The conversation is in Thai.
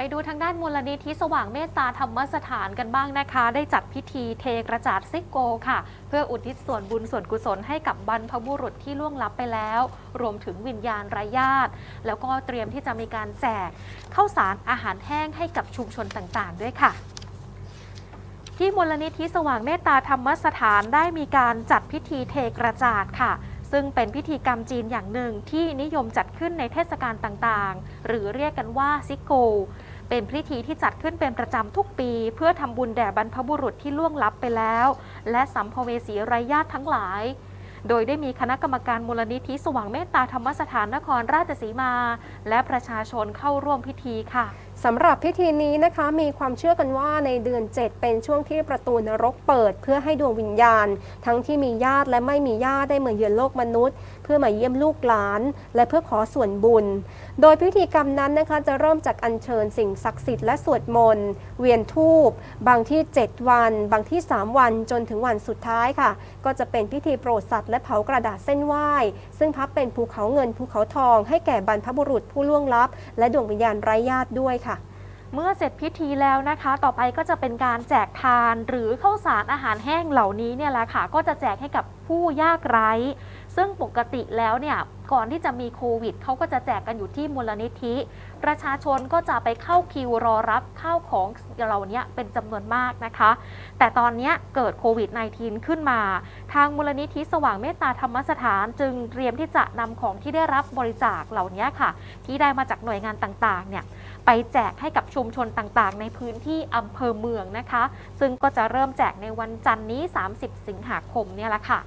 ไปดูทางด้านมูลนิธิสว่างเมตตาธรรมสถานกันบ้างนะคะ ได้จัดพิธีเทกระจาดซิกโกค่ะ เพื่ออุทิศส่วนบุญส่วนกุศลให้กับบรรพบุรุษที่ล่วงลับไปแล้ว รวมถึงวิญญาณไร้ญาติ แล้วก็เตรียมที่จะมีการแจกข้าวสารอาหารแห้งให้กับชุมชนต่างๆ ด้วยค่ะที่มูลนิธิสว่างเมตตาธรรมสถานได้มีการจัดพิธีเทกระจาดค่ะ ซึ่งเป็นพิธีกรรมจีนอย่างหนึ่งที่นิยมจัดขึ้นในเทศกาลต่างๆ หรือเรียกกันว่าซิโก เป็นพิธีที่จัดขึ้นเป็นประจำทุกปี เพื่อทำบุญแด่บรรพบุรุษที่ล่วงลับไปแล้ว และสัมภเวสีไร้ญาติทั้งหลาย โดยได้มีคณะกรรมการมูลนิธิสว่างเมตตาธรรมสถานนครราชสีมา และประชาชนเข้าร่วมพิธีค่ะ สำหรับพิธีนี้นะคะมีความเชื่อกันว่าในเดือน 7 เป็นช่วงที่ประตูนรกเปิด เพื่อให้ดวงวิญญาณ ทั้งที่มีญาติและไม่มีญาติได้มาเยือนโลกมนุษย์ เพื่อมาเยี่ยมลูกหลาน และเพื่อขอส่วนบุญ โดยพิธีกรรมนั้นนะคะจะเริ่มจากอัญเชิญสิ่งศักดิ์สิทธิ์และสวดมนต์เวียนทูปบางที่ 7 วัน บางที่ 3 วันจนถึงวันสุดท้ายค่ะ ก็จะเป็นพิธีโปรดสัตว์และเผากระดาษเส้นไหว้ ซึ่งพับเป็นภูเขาเงินภูเขาทอง ให้แก่บรรพบุรุษผู้ล่วงลับ และดวงวิญญาณไร้ญาติด้วยค่ะ เมื่อเสร็จพิธีแล้วนะคะ ต่อไปก็จะเป็นการแจกทานหรือข้าวสารอาหารแห้งเหล่านี้เนี่ยแหละค่ะก็จะแจกให้กับผู้ยากไร้ ซึ่งปกติแล้วเนี่ยก่อนที่จะมีโควิดเขาก็จะแจกกันอยู่ที่มูลนิธิ ประชาชนก็จะไปเข้าคิวรอรับข้าวของเหล่านี้เป็นจำนวนมากนะคะ แต่ตอนนี้เกิดโควิด -19 ขึ้นมา ทางมูลนิธิสว่างเมตตาธรรมสถานจึงเตรียมที่จะนำของที่ได้รับบริจาคเหล่านี้ค่ะ ที่ได้มาจากหน่วยงานต่างๆเนี่ยไปแจกให้กับชุมชนต่างๆ ในพื้นที่อำเภอเมืองนะคะ ซึ่งก็จะเริ่มแจกในวันจันทร์นี้ 30 สิงหาคมเนี่ยแหละค่ะ